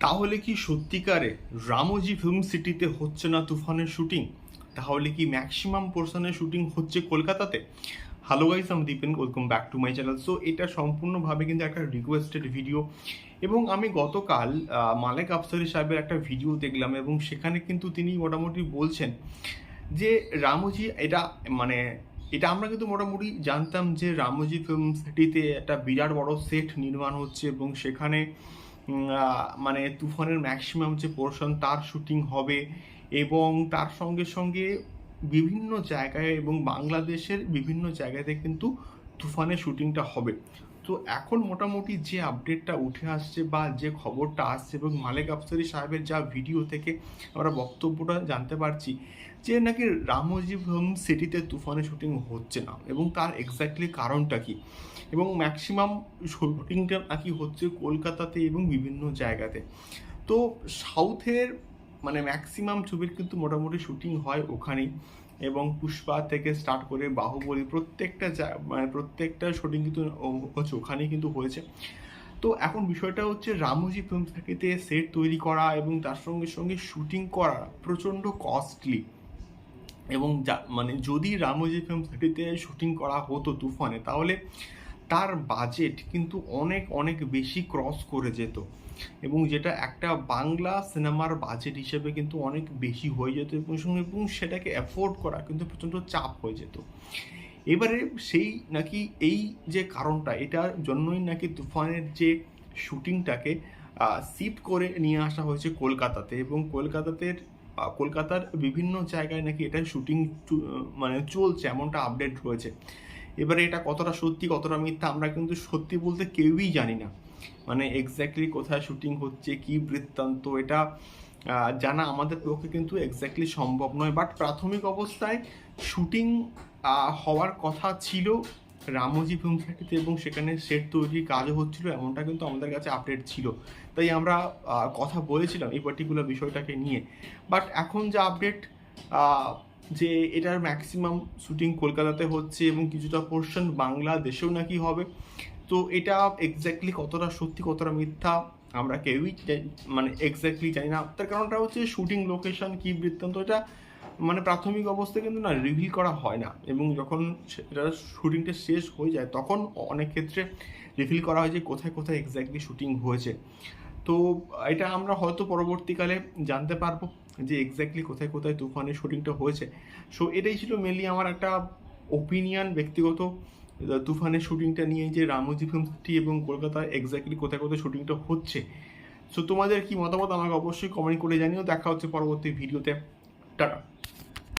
তাহলে কি সত্যিকারে রামোজি ফিল্ম সিটিতে হচ্ছে না তুফানের শুটিং তাহলে কি ম্যাক্সিমাম পোর্শনের শুটিং হচ্ছে কলকাতাতে? হ্যালো গাইস আমি Dipen welcome back to my channel so এটা সম্পূর্ণভাবে কিন্তু একটা রিকোয়েস্টেড ভিডিও এবং আমি গতকাল মালেক আফসারি সাহেবের একটা ভিডিও দেখলাম এবং সেখানে কিন্তু তিনি মোটামুটি বলছেন যে রামোজি এটা মানে এটা আমরা কিন্তু মোটামুটি জানতাম যে রামোজি ফিল্ম সিটিতে একটা বিরাট বড় সেট নির্মাণ হচ্ছে এবং সেখানে মানে তুফানের ম্যাক্সিমাম যে পোর্শন তার শুটিং হবে এবং তার সঙ্গে সঙ্গে বিভিন্ন জায়গায় এবং বাংলাদেশের বিভিন্ন জায়গাতে কিন্তু তুফানের শুটিংটা হবে। তো এখন মোটামুটি যে আপডেটটা উঠে আসছে বা যে খবরটা আসছে এবং মালেক আফসারি সাহেবের যা ভিডিও থেকে আমরা বক্তব্যটা জানতে পারছি যে নাকি রামোজি ফিল্ম সিটিতে তুফানের শুটিং হচ্ছে না এবং তার এক্স্যাক্টলি কারণটা কি? এবং ম্যাক্সিমাম শুটিংটা নাকি হচ্ছে কলকাতাতে এবং বিভিন্ন জায়গাতে। তো সাউথের মানে ম্যাক্সিমাম ছবির কিন্তু মোটামুটি শুটিং হয় ওখানেই। এবং পুষ্পা থেকে স্টার্ট করে বাহুবলী প্রত্যেকটা মানে প্রত্যেকটা শুটিং কিন্তু হচ্ছে ওখানেই কিন্তু হয়েছে। তো এখন বিষয়টা হচ্ছে রামোজি ফিল্ম সিটিতে সেট তৈরি করা এবং তার সঙ্গে সঙ্গে শুটিং করা প্রচণ্ড কস্টলি এবং যা- মানে যদি রামোজি ফিল্ম সিটিতে শুটিং করা হতো তুফানে, তাহলে তার বাজেট কিন্তু অনেক অনেক বেশি ক্রস করে যেত। এবং যেটা একটা বাংলা সিনেমার বাজেট হিসেবে কিন্তু অনেক বেশি হয়ে যেত এবং এবং সেটাকে অ্যাফোর্ড করা কিন্তু প্রচণ্ড চাপ হয়ে যেত। এবারে সেই নাকি এই যে কারণটা, এটার জন্যই নাকি তুফানের যে শুটিংটাকে শিফট করে নিয়ে আসা হয়েছে কলকাতাতে এবং কলকাতাতে কলকাতার বিভিন্ন জায়গায় নাকি এটা শুটিং মানে চলছে, এমনটা আপডেট রয়েছে এবারে এটা কতটা সত্যি, কতটা মিথ্যা, আমরা কিন্তু সত্যি বলতে কেউই জানি না। মানে এক্স্যাক্টলি কোথায় শুটিং হচ্ছে, কি বৃত্তান্ত, এটা জানা আমাদের পক্ষে কিন্তু এক্স্যাক্টলি সম্ভব নয়। বাট প্রাথমিক অবস্থায় শুটিং হওয়ার কথা ছিল রামজি ফিল্ম সিটিতে এবং সেখানে সেট তৈরির কাজও হচ্ছিল, এমনটা কিন্তু আমাদের কাছে আপডেট ছিল। তাই আমরা কথা বলেছিলাম এই পার্টিকুলার বিষয়টাকে নিয়ে। বাট এখন যা আপডেট যে এটার ম্যাক্সিমাম শুটিং কলকাতাতে হচ্ছে এবং কিছুটা পোর্শন বাংলাদেশেও নাকি হবে। তো এটা এক্স্যাক্টলি কতটা সত্যি, কতটা মিথ্যা আমরা কেউই মানে এক্স্যাক্টলি জানি না। তার কারণটা হচ্ছে শুটিং লোকেশন কি বৃত্তান্ত, এটা মানে প্রাথমিক অবস্থায় কিন্তু না রিভিল করা হয় না। এবং যখন সেটা শুটিংটা শেষ হয়ে যায়, তখন অনেক ক্ষেত্রে রিভিল করা হয় যে কোথায় কোথায় এক্স্যাক্টলি শুটিং হয়েছে। তো এটা আমরা হয়তো পরবর্তীকালে জানতে পারব। যে এক্স্যাক্টলি কোথায় কোথায় তুফানের শুটিংটা হয়েছে। সো এটাই ছিল মেনলি আমার একটা ওপিনিয়ন ব্যক্তিগত তুফানের শুটিংটা নিয়ে যে রামজি ফিল্ম এবং কলকাতায় এক্স্যাক্টলি কোথায় কোথায় শুটিংটা হচ্ছে। সো তোমাদের কি মতামত আমাকে অবশ্যই কমেন্ট করে জানিও। দেখা হচ্ছে পরবর্তী ভিডিওতে টাটা।